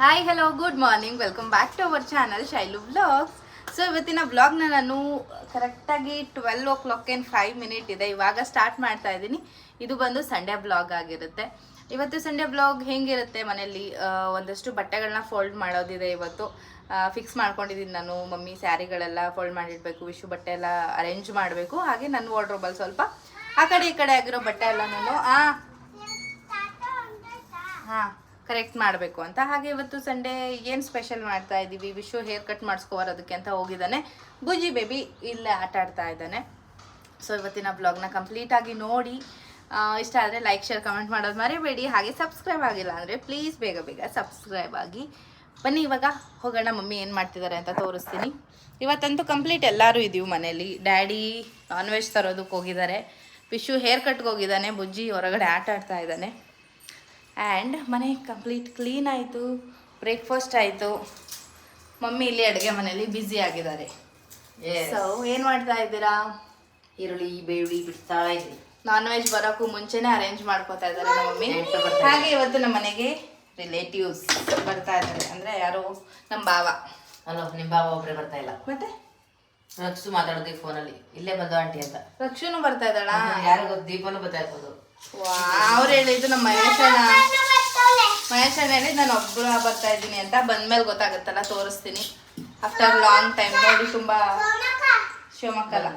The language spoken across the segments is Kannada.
Hi hello good morning welcome back to our channel Shailu blogs so ಇವತ್ತಿನ ಬ್ಲಾಗ್ನ ನಾನು ಕರೆಕ್ಟಾಗಿ ಟ್ವೆಲ್ ಓ ಕ್ಲಾಕ್ ಏನು ಫೈವ್ ಮಿನಿಟ್ ಇದೆ. ಇವಾಗ ಸ್ಟಾರ್ಟ್ ಮಾಡ್ತಾ ಇದ್ದೀನಿ. ಇದು ಬಂದು ಸಂಡೇ ಬ್ಲಾಗ್ ಆಗಿರುತ್ತೆ. ಇವತ್ತು ಸಂಡೇ ಬ್ಲಾಗ್ ಹೇಗಿರುತ್ತೆ ಮನೆಯಲ್ಲಿ? ಒಂದಷ್ಟು ಬಟ್ಟೆಗಳನ್ನ ಫೋಲ್ಡ್ ಮಾಡೋದಿದೆ ಇವತ್ತು. ಫಿಕ್ಸ್ ಮಾಡ್ಕೊಂಡಿದ್ದೀನಿ ನಾನು. ಮಮ್ಮಿ ಸ್ಯಾರಿಗಳೆಲ್ಲ ಫೋಲ್ಡ್ ಮಾಡಿಡಬೇಕು. ವಿಶು ಬಟ್ಟೆ ಎಲ್ಲ ಅರೇಂಜ್ ಮಾಡಬೇಕು. ಹಾಗೆ ನನ್ನ ವಾರ್ಡ್ರೋಬಲ್ಲಿ ಸ್ವಲ್ಪ ಆ ಕಡೆ ಈ ಕಡೆ ಆಗಿರೋ ಬಟ್ಟೆ ಎಲ್ಲ ನಾನು ಆ. ಹಾಂ. ಕರೆಕ್ಟ್ ಮಾಡಬೇಕು ಅಂತ. ಹಾಗೆ ಇವತ್ತು ಸಂಡೇ ಏನು ಸ್ಪೆಷಲ್ ಮಾಡ್ತಾ ಇದ್ದೀವಿ ವಿಶು ಹೇರ್ ಕಟ್ ಮಾಡಿಸ್ಕೋಬರೋದಕ್ಕೆ ಅಂತ ಹೋಗಿದ್ದಾನೆ. ಬುಜಿ ಬೇಬಿ ಇಲ್ಲೇ ಆಟ ಆಡ್ತಾ ಇದ್ದಾನೆ. ಸೊ ಇವತ್ತಿನ ಬ್ಲಾಗ್ನ ಕಂಪ್ಲೀಟಾಗಿ ನೋಡಿ. ಇಷ್ಟ ಆದರೆ ಲೈಕ್ ಶೇರ್ ಕಮೆಂಟ್ ಮಾಡೋದು ಮರಿಬೇಡಿ. ಹಾಗೆ ಸಬ್ಸ್ಕ್ರೈಬ್ ಆಗಿಲ್ಲ ಅಂದರೆ ಪ್ಲೀಸ್ ಬೇಗ ಬೇಗ ಸಬ್ಸ್ಕ್ರೈಬ್ ಆಗಿ. ಬನ್ನಿ ಇವಾಗ ಹೋಗೋಣ. ಮಮ್ಮಿ ಏನು ಮಾಡ್ತಿದ್ದಾರೆ ಅಂತ ತೋರಿಸ್ತೀನಿ. ಇವತ್ತಂತೂ ಕಂಪ್ಲೀಟ್ ಎಲ್ಲರೂ ಇದೀವಿ ಮನೇಲಿ. ಡ್ಯಾಡಿ ನಾನ್ ವೆಜ್ ತರೋದಕ್ಕೆ ಹೋಗಿದ್ದಾರೆ. ವಿಶು ಹೇರ್ ಕಟ್ಗೆ ಹೋಗಿದ್ದಾನೆ. ಬುಜ್ಜಿ ಹೊರಗಡೆ ಆಟ ಆಡ್ತಾ ಇದ್ದಾನೆ. ಆ್ಯಂಡ್ ಮನೆ ಕಂಪ್ಲೀಟ್ ಕ್ಲೀನ್ ಆಯಿತು ಬ್ರೇಕ್ಫಾಸ್ಟ್ ಆಯಿತು. ಮಮ್ಮಿ ಇಲ್ಲಿ ಅಡುಗೆ ಮನೆಯಲ್ಲಿ ಬ್ಯುಸಿ ಆಗಿದ್ದಾರೆ. ಸೊ ಏನು ಮಾಡ್ತಾ ಇದ್ದೀರಾ? ಈರುಳ್ಳಿ ಬೇಳಿ ಬಿಡ್ತಾ ಇದ್ದೀವಿ ನಾನ್ ವೆಜ್ ಬರೋಕ್ಕೂ ಮುಂಚೆನೇ ಅರೇಂಜ್ ಮಾಡ್ಕೋತಾ ಇದ್ದಾರೆ ನಮ್ಮ ಮಮ್ಮಿ. ಹಾಗೆ ಇವತ್ತು ನಮ್ಮ ಮನೆಗೆ ರಿಲೇಟಿವ್ಸ್ ಬರ್ತಾ ಇದ್ದಾರೆ. ಅಂದರೆ ಯಾರು? ನಮ್ಮ ಬಾವ. ಅಲೋ ನಿಮ್ಮ ಬಾವ ಒಬ್ಬರೇ ಬರ್ತಾ ಇಲ್ಲ. ಮತ್ತೆ? ರಕ್ಷು ಮಾತಾಡೋದು ಫೋನಲ್ಲಿ ಇಲ್ಲೇ ಬಂದು ಆಂಟಿ ಅಂತ. ರಕ್ಷುನು ಬರ್ತಾ ಇದ್ದಾಳ? ಯಾರಿಗೂ ದೀಪನು ಬರ್ತಾ ಇರ್ಬೋದು. ಅವ್ರು ಹೇಳಿದ್ದು ನಮ್ಮ ಮಹೇಶಣ್ಣ ಮಹೇಶಣ್ಣ ಹೇಳಿದ್ ನಾನು ಒಬ್ಬಳು ಬರ್ತಾ ಇದ್ದೀನಿ ಅಂತ ಬಂದ್ಮೇಲೆ ಗೊತ್ತಾಗುತ್ತಲ್ಲ ತೋರಿಸ್ತೀನಿ. ಆಫ್ಟರ್ ಲಾಂಗ್ ಟೈಮ್ ನೋಡಿ ತುಂಬಾ ಶಿವಮೊಗ್ಗಲ್ಲ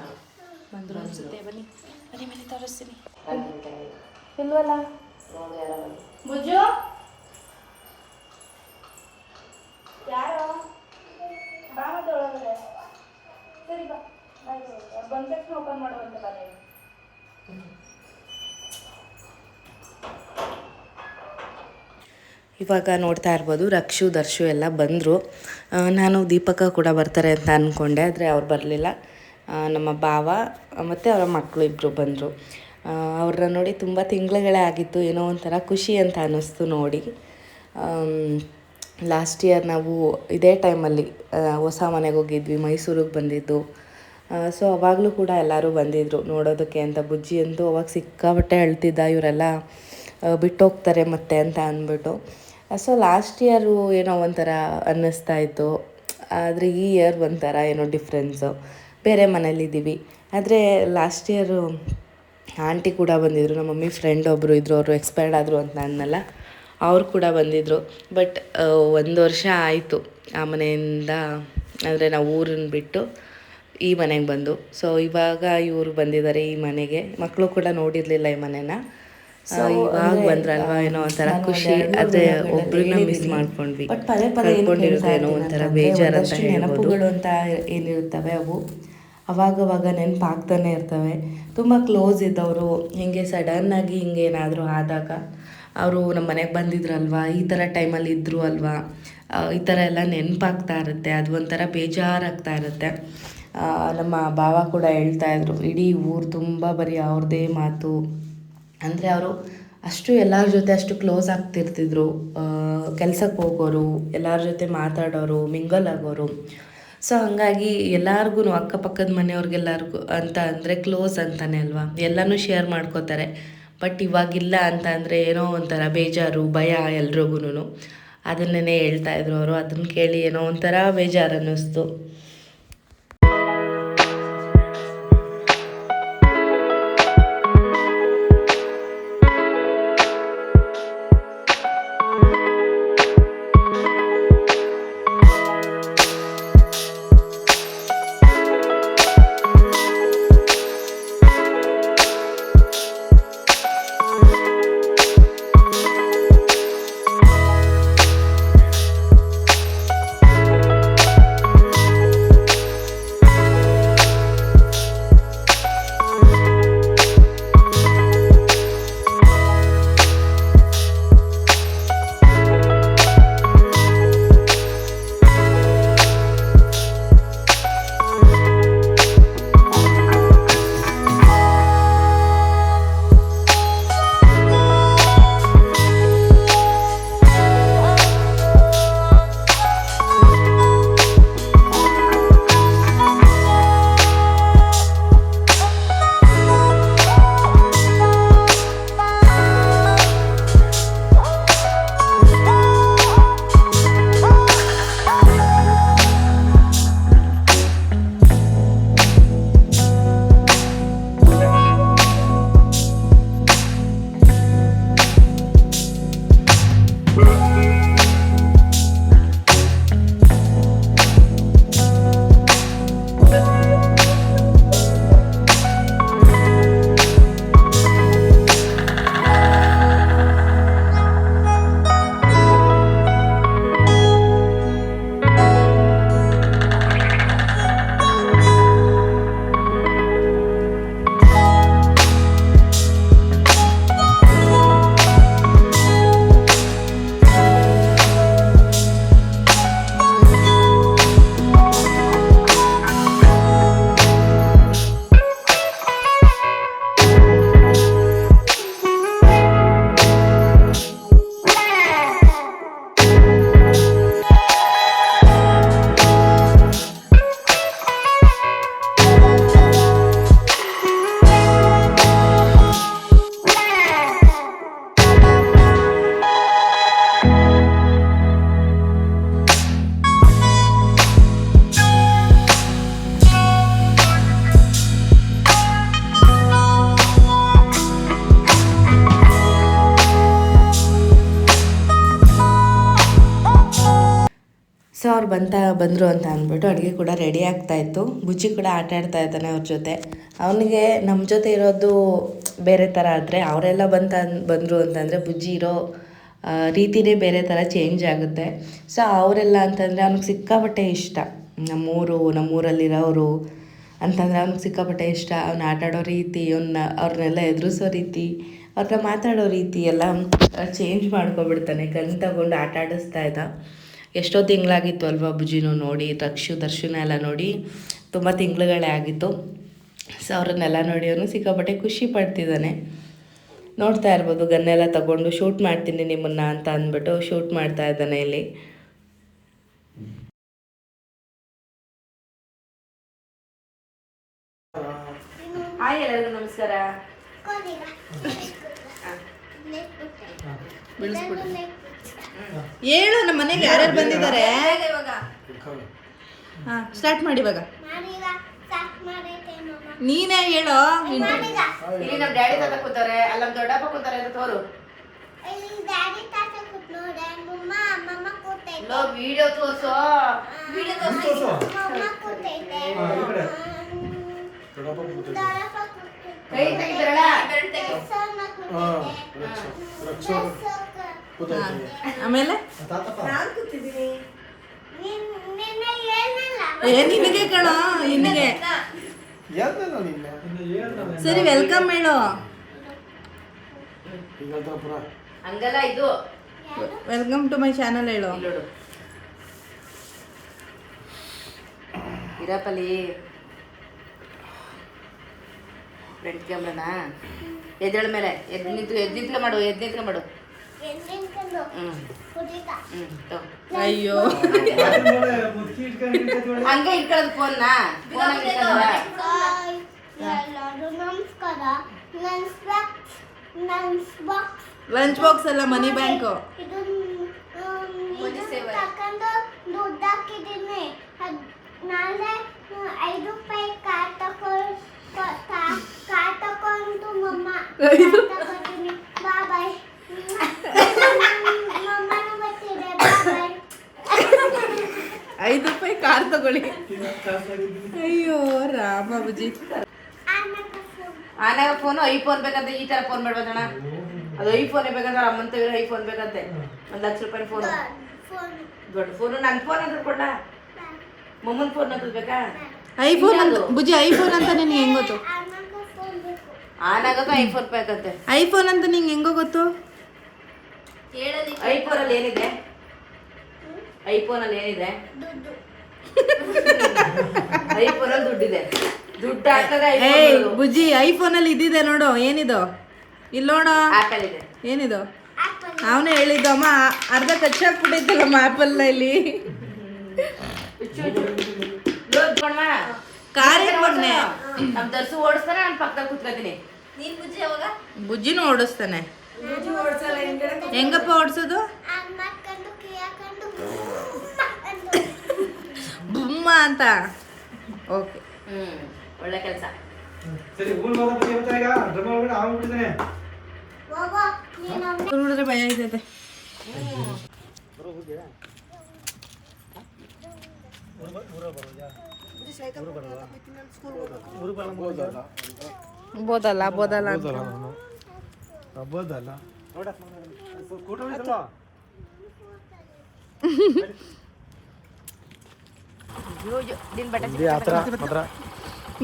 ಬಂದ್ರು ಅನ್ಸುತ್ತೆ ಬನ್ನಿ. ಬನ್ನಿ ಬನ್ನಿ ತೋರಿಸ್ತೀನಿ. ಇಲ್ವಲ್ಲ? ನೋಡಿ ಯಾರೋ? ಬುಜ್ಜು ಯಾರು ಬಾ ಒಳಗಡೆ. ಸರಿ ಬಾ. ಬಂದ ತಕ್ಷಣ ಓಪನ್ ಮಾಡುವಂತೆ ಬಾ ನೀನು. ಇವಾಗ ನೋಡ್ತಾ ಇರ್ಬೋದು, ರಕ್ಷು, ದರ್ಶು ಎಲ್ಲ ಬಂದರು. ನಾನು ದೀಪಕ ಕೂಡ ಬರ್ತಾರೆ ಅಂತ ಅಂದ್ಕೊಂಡೆ ಆದರೆ ಅವ್ರು ಬರಲಿಲ್ಲ. ನಮ್ಮ ಭಾವ, ಮತ್ತು ಅವರ ಮಕ್ಕಳು ಇಬ್ಬರು ಬಂದರು. ಅವ್ರನ್ನ ನೋಡಿ ತುಂಬ ತಿಂಗಳುಗಳೇ ಆಗಿತ್ತು, ಏನೋ ಒಂಥರ ಖುಷಿ ಅಂತ ಅನ್ನಿಸ್ತು ನೋಡಿ. ಲಾಸ್ಟ್ ಇಯರ್ ನಾವು ಇದೇ ಟೈಮಲ್ಲಿ ಹೊಸ ಮನೆಗೆ ಹೋಗಿದ್ವಿ, ಮೈಸೂರಿಗೆ ಬಂದಿದ್ದು. ಸೊ ಅವಾಗಲೂ ಕೂಡ ಎಲ್ಲರೂ ಬಂದಿದ್ದರು ನೋಡೋದಕ್ಕೆ ಅಂತ. ಬುಜ್ಜಿ ಅಂತೂ ಅವಾಗ ಸಿಕ್ಕಾಪಟ್ಟೆ ಅಳ್ತಿದ್ದ ಇವರೆಲ್ಲ. ಬಿಟ್ಟು ಹೋಗ್ತಾರೆ ಮತ್ತೆ ಅಂತ ಅಂದ್ಬಿಟ್ಟು. ಸೊ ಲಾಸ್ಟ್ ಇಯರು ಏನೋ ಒಂಥರ ಅನ್ನಿಸ್ತಾ ಇತ್ತು. ಆದರೆ ಈ ಇಯರ್ ಒಂಥರ ಏನೋ ಡಿಫ್ರೆನ್ಸು ಬೇರೆ ಮನೇಲಿದ್ದೀವಿ ಆದರೆ ಲಾಸ್ಟ್ ಇಯರು ಆಂಟಿ ಕೂಡ ಬಂದಿದ್ದರು ನಮ್ಮ ಮಮ್ಮಿ ಫ್ರೆಂಡ್ ಒಬ್ಬರು ಇದ್ದರು ಅವರು ಎಕ್ಸ್ಪೈರ್ಡ್ ಆದರು ಅಂತ ಅಂದನಲ್ಲ, ಅವ್ರು ಕೂಡ ಬಂದಿದ್ದರು ಬಟ್ ಒಂದು ವರ್ಷ ಆಯಿತು ಆ ಮನೆಯಿಂದ, ಅಂದರೆ ನಾವು ಊರನ್ನು ಬಿಟ್ಟು ಈ ಮನೆಗೆ ಬಂದು. ಸೊ ಇವಾಗ ಇವರು ಬಂದಿದ್ದಾರೆ ಈ ಮನೆಗೆ. ಮಕ್ಕಳು ಕೂಡ ನೋಡಿರಲಿಲ್ಲ ಈ ಮನೆನ. ಇವಾಗ ಬಂದ್ರಲ್ವಾ ಏನೋ ಒಂಥರ ಖುಷಿ ಆದರೆ ಒಬ್ರನ್ನ ಮಿಸ್ ಮಾಡ್ಕೊಂಡ್ವಿ. ಬಟ್ ಪದೇ ಪದೇ ಏನು ಒಂಥರ ಬೇಜಾರು ಅಂತ ನೆನಪುಗಳು ಅಂತ ಏನಿರುತ್ತವೆ ಅವು. ಅವಾಗವಾಗ ನೆನಪಾಗ್ತಾನೆ ಇರ್ತವೆ. ತುಂಬ ಕ್ಲೋಸ್ ಇದ್ದವರು ಹಿಂಗೆ ಸಡನ್ನಾಗಿ ಹಿಂಗೆ ಏನಾದರೂ ಆದಾಗ ಅವರು ನಮ್ಮ ಮನೆಗೆ ಬಂದಿದ್ರಲ್ವಾ ಈ ಥರ ಟೈಮಲ್ಲಿ ಇದ್ರು ಅಲ್ವಾ ಈ ಥರ ಎಲ್ಲ ನೆನಪಾಗ್ತಾ ಇರುತ್ತೆ. ಅದು ಒಂಥರ ಬೇಜಾರಾಗ್ತಾ ಇರುತ್ತೆ. ನಮ್ಮ ಭಾವ ಕೂಡ ಹೇಳ್ತಾ ಇದ್ರು ಇಡೀ ಊರು ತುಂಬ ಬರೀ ಅವ್ರದ್ದೇ ಮಾತು ಅಂದರೆ ಅವರು ಅಷ್ಟು ಎಲ್ಲರ ಜೊತೆ ಅಷ್ಟು ಕ್ಲೋಸ್ ಆಗ್ತಿರ್ತಿದ್ರು ಕೆಲ್ಸಕ್ಕೆ ಹೋಗೋರು, ಎಲ್ಲರ ಜೊತೆ ಮಾತಾಡೋರು ಮಿಂಗಲ್ ಆಗೋರು. ಸೊ ಹಂಗಾಗಿ ಎಲ್ಲರಿಗೂ ಅಕ್ಕಪಕ್ಕದ ಮನೆಯವ್ರಿಗೆಲ್ಲರಿಗೂ ಅಂತ ಅಂದರೆ ಕ್ಲೋಸ್ ಅಂತಾನೆ ಅಲ್ವಾ? ಎಲ್ಲನೂ ಶೇರ್ ಮಾಡ್ಕೋತಾರೆ. ಬಟ್ ಇವಾಗಿಲ್ಲ ಅಂತ ಅಂದರೆ ಏನೋ ಒಂಥರ ಬೇಜಾರು, ಭಯ ಎಲ್ರಿಗೂ ಅದನ್ನೇ ಹೇಳ್ತಾ ಇದ್ರು ಅವರು. ಅದನ್ನ ಕೇಳಿ ಏನೋ ಒಂಥರ ಬೇಜಾರು ಅನ್ನಿಸ್ತು ಬಂತ ಬಂದರು ಅಂತ ಅಂದ್ಬಿಟ್ಟು ಅಡುಗೆ ಕೂಡ ರೆಡಿ ಆಗ್ತಾಯಿತ್ತು ಬುಜ್ಜಿ ಕೂಡ ಆಟ ಆಡ್ತಾ ಇದ್ದಾನೆ ಅವ್ರ ಜೊತೆ. ಅವನಿಗೆ ನಮ್ಮ ಜೊತೆ ಇರೋದು ಬೇರೆ ಥರ ಆದರೆ ಅವರೆಲ್ಲ ಬಂತ ಬಂದರು ಅಂತಂದರೆ ಬುಜ್ಜಿ ಇರೋ ರೀತಿನೇ ಬೇರೆ ಥರ ಚೇಂಜ್ ಆಗುತ್ತೆ. ಸೊ ಅವರೆಲ್ಲ ಅಂತಂದರೆ ಅವ್ನಿಗೆ ಸಿಕ್ಕಾಪಟ್ಟೆ ಇಷ್ಟ. ನಮ್ಮೂರು, ನಮ್ಮೂರಲ್ಲಿರೋರು ಅಂತಂದರೆ ಅವ್ನಿಗೆ ಸಿಕ್ಕಾಪಟ್ಟೆ ಇಷ್ಟ. ಅವ್ನು ಆಟಾಡೋ ರೀತಿ ಅವನ್ನ ಅವ್ರನ್ನೆಲ್ಲ ಎದುರಿಸೋ ರೀತಿ ಅವ್ರನ್ನ ಮಾತಾಡೋ ರೀತಿ ಎಲ್ಲ ಚೇಂಜ್ ಮಾಡ್ಕೊಬಿಡ್ತಾನೆ. ಗನ್ ತಗೊಂಡು ಆಟ ಆಡಿಸ್ತಾ ಇದ್ದ. ಎಷ್ಟೋ ತಿಂಗಳಾಗಿತ್ತು ಅಲ್ವಾ ಬುಜ್ಜಿನೂ ನೋಡಿ ರಕ್ಷು ದರ್ಶನ ಎಲ್ಲ ನೋಡಿ ತುಂಬ ತಿಂಗಳುಗಳೇ ಆಗಿತ್ತು. ಸೊ ಅವ್ರನ್ನೆಲ್ಲ ನೋಡಿ ಅವನು ಸಿಕ್ಕಾಪಟ್ಟೆ ಖುಷಿ ಪಡ್ತಿದ್ದಾನೆ. ನೋಡ್ತಾ ಇರ್ಬೋದು ಗನ್ನೆಲ್ಲ ತಗೊಂಡು ಶೂಟ್ ಮಾಡ್ತೀನಿ ನಿಮ್ಮನ್ನು ಅಂತ ಅಂದ್ಬಿಟ್ಟು ಶೂಟ್ ಮಾಡ್ತಾ ಇದ್ದಾನೆ ಇಲ್ಲಿ. ಹಾಯ್ ಎಲ್ಲರಿಗೂ ನಮಸ್ಕಾರ. ಹೇಳು ನಮ್ಮ ಮನೆಗೆ ಯಾರ್ಯಾರು ಬಂದಿದ್ದಾರೆ? ಹಾ ಸ್ಟಾರ್ಟ್ ಮಾಡಿ ಇವಾಗ. ನೀನೇ ಹೇಳು ಇಲ್ಲಿ ನಮ್ಮ ಡ್ಯಾಡಿ ತಾತ ಕೂತಾರೆ ಅಲ್ಲಿ ನಮ್ ದೊಡ್ಡಪ್ಪ ಕೂತಾರೆ ಅಂತ ತೋರು. ಲೋ ವಿಡಿಯೋ ತೋರ್ಸು. ವಿಡಿಯೋ ತೋರ್ಸು. ಕೈ ತೆಗಿತಾರಲ್ಲ? ಆಮೇಲೆ? ಏ ನಿನಗೆ ಕಣ ನಿನಗೆ. ಸರಿ ವೆಲ್ಕಮ್ ಹೇಳು. ಹಂಗಲ್ಲ ಇದು. ವೆಲ್ಕಮ್ ಟು ಮೈ ಚಾನಲ್ ಹೇಳು. ಇರಪ್ಪಲ್ಲಿ ಫ್ರಂಟ್ ಕ್ಯಾಮ್ರಾನ ಎದ್ದೇಳ ಮೇಲೆ. ಎದ್ದು ನಿಂತು ಎದ್ದು ನಿಂತ್ಲೆ ಮಾಡು ಎದ್ದು ನಿಂತ್ಲೆ ಮಾಡು. ಅಯ್ಯೋ. ಹಂಗೆ ಇಟ್ಕೊಳ್ಳೋದು ಫೋನ್ನ ನಮಸ್ಕಾರ. ಲಂಚ್ ಬಾಕ್ಸ್ ಅಲ್ಲ ಮನಿ ಬ್ಯಾಂಕ್ ನಾಳೆ ಐದು ರೂಪಾಯಿ ಕಾರ್ ತಕೊಂಡು ಮಮ್ಮ ಐದು? ತಗೋತೀನಿ ಬಾ ಬಾಯ್ ಮಮ್ಮನೂ ಬರ್ತಿದೆ ಬಾ ಬಾಯ್ ಕಾರ್ ತಗೊಳ್ಳಿ. ಅಯ್ಯೋ ರಾಮ ಬುಜಿ ಆನಾಗ ಫೋನ್ ಐಫೋನ್ ಬೇಕಂತೆ ಈ ತರ ಫೋನ್ ಮಾಡ್ಬೋದಣ್ಣ ಅದು ಐಫೋನ್ ಬೇಕಂದ್ರೆ ಅಮ್ಮಂತ ಐಫೋನ್ ಬೇಕಂತೆ. ಒಂದ್ ಲಕ್ಷ ರೂಪಾಯಿ ಫೋನ್ ದೊಡ್ಡ ಫೋನ್ ನನ್ ಫೋನ್ ಅಂದ್ರೆ ಕೊಡ ಮೊಮ್ಮನ್ ಫೋನ್ ಅಂತ ಬೇಕಾ? ಐಫೋನ್ ಅಂತ ಬುಜಿ ಐಫೋನ್ ಅಂತ ನಿನ್ಗೆ ಹೆಂಗ್ ಗೊತ್ತು? ಆನ್ ಆನಾಗದು ಐಫೋನ್ ಬೇಕಂತೆ ಐಫೋನ್ ಅಂತ ನಿಂಗೆ ಹೆಂಗೋ ಗೊತ್ತು? ಐಫೋನ್ ಅಲ್ಲಿ ಏನಿದೆ? ಐಫೋನ್ ಅಲ್ಲಿ ಏನಿದೆ? ಐಫೋನ್ ಅಲ್ಲಿ ದುಡ್ಡಿದೆ. ದುಡ್ಡು ಹಾಕಿದ್ರೆ ಏಯ್ ಐಫೋನ್ ಬುಜ್ಜಿ ಐಫೋನ್ ಅಲ್ಲಿ ಇದಿದೆ ನೋಡು ಏನಿದು? ಇಲ್ಲೋಣ ನೋಡು. ಆಪಲ್ ಇದೆ ಏನಿದು? ಅವನೇ ಹೇಳಿದ್ದು ಅಮ್ಮ ಅರ್ಧ ಕಚ್ಚಾಕ್ಬಿಟ್ಟೈತಲ್ಲಮ್ಮ ಆಪಲ್ ಇಲ್ಲಿ ಕಾರ್ ಮೊನ್ನೆ? ನಮ್ ದರ್ಸು ಓಡಿಸ್ತಾನೆ ನಾನು ಪಕ್ಕದಲ್ಲಿ ಕೂತ್ಕೊತೀನಿ. ಬುಜ್ಜಿನೂ ಓಡಿಸ್ತಾನೆ. ಹೆಂಗಪ್ಪ ಓಡಿಸೋದು? ಬುಮ್ಮ ಅಂತ ಓಕೆ ಹ್ಮ್ ಒಳ್ಳೆ ಕೆಲಸ ಸರಿ ಊರ್ ಹೋದ ಬಗ್ಗೆ ಗೊತ್ತಾ ಈಗ ಡ್ರಮ್ ಒಳಗಡೆ ಆಗ್ಬಿಟ್ಟಿದ್ದಾನೆ ಹೋಗೋ ನೀನು ನೋಡಿದ್ರೆ ಭಯ ಆಯ್ತೈತೆ ಹ್ಮ್ ಬೋದಲ್ಲ ಬೋದಲ್ಲ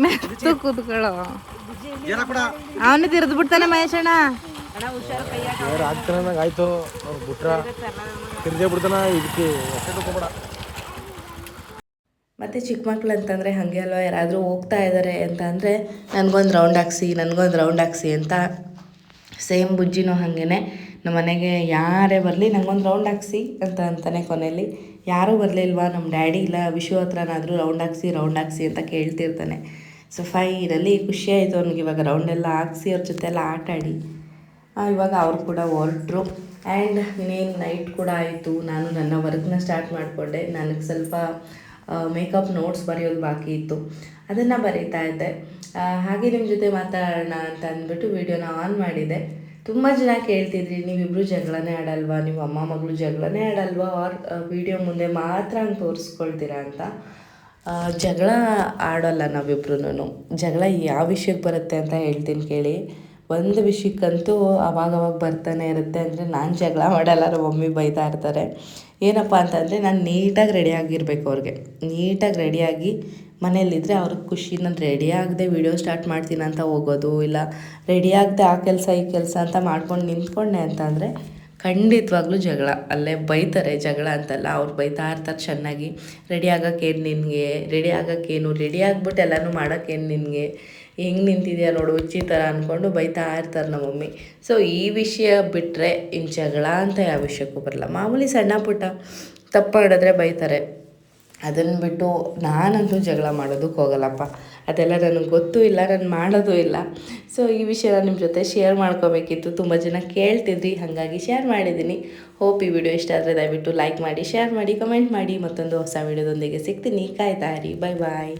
ಮೆತ್ತು ಕೂತ್ಕೊಳ್ಳೋ. ಅವನು ತಿರ್ದು ಬಿಡ್ತಾನೆ ಮಹೇಶಣ್ಣ ಆಯ್ತು. ಅವ್ರು ಬಿಟ್ರ. ತಿರ್ದೇ ಬಿಡ್ತಾನ ಇದಕ್ಕೆ ಮತ್ತು ಚಿಕ್ಕ ಮಕ್ಳು ಅಂತಂದ್ರೆ ಹಾಗೆ ಅಲ್ವಾ? ಯಾರಾದರೂ ಹೋಗ್ತಾ ಇದ್ದಾರೆ ಅಂತ ಅಂದರೆ ನನಗೊಂದು ರೌಂಡ್ ಹಾಕ್ಸಿ ನನಗೊಂದು ರೌಂಡ್ ಹಾಕ್ಸಿ ಅಂತ ಸೇಮ್ ಬುಜ್ಜಿನೂ ಹಾಗೇ ನಮ್ಮ ಮನೆಗೆ ಯಾರೇ ಬರಲಿ ನನಗೊಂದು ರೌಂಡ್ ಹಾಕ್ಸಿ ಅಂತ ಅಂತಾನೆ ಕೊನೆಯಲ್ಲಿ ಯಾರೂ ಬರಲಿಲ್ವಾ? ನಮ್ಮ ಡ್ಯಾಡಿ ಇಲ್ಲ ವಿಶು ಹತ್ರನಾದರೂ ರೌಂಡ್ ಹಾಕ್ಸಿ ರೌಂಡ್ ಹಾಕ್ಸಿ ಅಂತ ಕೇಳ್ತಿರ್ತಾನೆ. ಸೊ ಫೈನಲ್ಲಿ ಖುಷಿ ಆಯಿತು ಅವ್ನಿಗೆ ಇವಾಗ ರೌಂಡೆಲ್ಲ ಹಾಕ್ಸಿ ಅವ್ರ ಜೊತೆ ಎಲ್ಲ ಆಟ ಆಡಿ. ಆ, ಇವಾಗ ಅವ್ರು ಕೂಡ ಹೊರಟರು. ಆ್ಯಂಡ್ ಇನ್ನೇನು ನೈಟ್ ಕೂಡ ಆಯಿತು. ನಾನು ನನ್ನ ವರ್ಕ್ನ ಸ್ಟಾರ್ಟ್ ಮಾಡಿಕೊಂಡೆ. ನನಗೆ ಸ್ವಲ್ಪ ಮೇಕಪ್ ನೋಟ್ಸ್ ಬರೆಯೋದು ಬಾಕಿ ಇತ್ತು. ಅದನ್ನು ಬರೀತಾ ಇದ್ದೆ. ಹಾಗೆ ನಿಮ್ಮ ಜೊತೆ ಮಾತಾಡೋಣ ಅಂತ ಅಂದ್ಬಿಟ್ಟು ವಿಡಿಯೋನ ಆನ್ ಮಾಡಿದೆ. ತುಂಬ ಜನ ಕೇಳ್ತಿದ್ರಿ ನೀವಿಬ್ಬರು ಜಗಳನೇ ಆಡಲ್ವಾ, ನೀವು ಅಮ್ಮ ಮಗಳು ಜಗಳನೇ ಆಡಲ್ವಾ ಆರ್ ವಿಡಿಯೋ ಮುಂದೆ ಮಾತ್ರ ಹಂಗೆ ತೋರಿಸ್ಕೊಳ್ತೀರಾ ಅಂತ. ಜಗಳ ಆಡೋಲ್ಲ ನಾವಿಬ್ರು ಜಗಳ ಯಾವ ವಿಷಯಕ್ಕೆ ಬರುತ್ತೆ ಅಂತ ಹೇಳ್ತೀನಿ ಕೇಳಿ. ಒಂದು ವಿಷಯಕ್ಕಂತೂ ಅವಾಗವಾಗ ಬರ್ತಾನೆ ಇರುತ್ತೆ ಅಂದರೆ ನಾನು ಜಗಳ ಮಾಡಲ್ಲ ನಮ್ಮ ಮಮ್ಮಿ ಬೈತಾ ಇರ್ತಾರೆ. ಏನಪ್ಪ ಅಂತಂದರೆ ನಾನು ನೀಟಾಗಿ ರೆಡಿ ಆಗಿರ್ಬೇಕು ಅವ್ರಿಗೆ. ನೀಟಾಗಿ ರೆಡಿಯಾಗಿ ಮನೆಯಲ್ಲಿದ್ದರೆ ಅವ್ರಿಗೆ ಖುಷಿ, ನಾನು ರೆಡಿ ಆಗದೆ ವಿಡಿಯೋ ಸ್ಟಾರ್ಟ್ ಮಾಡ್ತೀನಿ ಅಂತ ಹೋಗೋದು, ಇಲ್ಲ ರೆಡಿ ಆಗದೆ ಆ ಕೆಲಸ, ಈ ಕೆಲಸ ಅಂತ ಮಾಡ್ಕೊಂಡು ನಿಂತ್ಕೊಂಡೆ ಅಂತಂದರೆ ಖಂಡಿತವಾಗ್ಲೂ ಜಗಳ. ಅಲ್ಲೇ ಬೈತಾರೆ ಜಗಳ ಅಂತಲ್ಲ, ಅವ್ರು ಬೈತಾ ಇರ್ತಾರೆ ಚೆನ್ನಾಗಿ. ರೆಡಿ ಆಗೋಕ್ಕೇನು ನಿನಗೆ? ರೆಡಿ ಆಗೋಕ್ಕೇನು? ರೆಡಿ ಆಗ್ಬಿಟ್ಟು ಎಲ್ಲನೂ ಮಾಡೋಕ್ಕೇನು ನಿನಗೆ? ಹೆಂಗೆ ನಿಂತಿದ್ಯಾ ನೋಡು, ಹುಚ್ಚಿ ಥರ ಅಂದ್ಕೊಂಡು ಬೈತಾ ಇರ್ತಾರೆ ನಮ್ಮ ಮಮ್ಮಿ. ಸೊ ಈ ವಿಷಯ ಬಿಟ್ಟರೆ ಇನ್ನು ಜಗಳ ಅಂತ ಯಾವ ವಿಷಯಕ್ಕೂ ಬರಲ್ಲ. ಮಾಮೂಲಿ ಸಣ್ಣ ಪುಟ್ಟ ತಪ್ಪು ಮಾಡಿದ್ರೆ ಬೈತಾರೆ. ಅದನ್ನು ಬಿಟ್ಟು ನಾನಂತೂ ಜಗಳ ಮಾಡೋದಕ್ಕೆ ಹೋಗಲ್ಲಪ್ಪ. ಅದೆಲ್ಲ ನನಗೆ ಗೊತ್ತೂ ಇಲ್ಲ, ನಾನು ಮಾಡೋದು ಇಲ್ಲ. ಸೊ ಈ ವಿಷಯನ ನಿಮ್ಮ ಜೊತೆ ಶೇರ್ ಮಾಡ್ಕೋಬೇಕಿತ್ತು. ತುಂಬ ಜನ ಕೇಳ್ತಿದ್ರಿ, ಹಾಗಾಗಿ ಶೇರ್ ಮಾಡಿದ್ದೀನಿ. ಹೋಪ್ ಈ ವಿಡಿಯೋ ಇಷ್ಟ ಆದರೆ ದಯವಿಟ್ಟು ಲೈಕ್ ಮಾಡಿ ಶೇರ್ ಮಾಡಿ ಕಮೆಂಟ್ ಮಾಡಿ. ಮತ್ತೊಂದು ಹೊಸ ವಿಡಿಯೋದೊಂದಿಗೆ ಸಿಗ್ತೀನಿ. ಕಾಯ್ತಾ ಇರಿ. ಬಾಯ್ ಬಾಯ್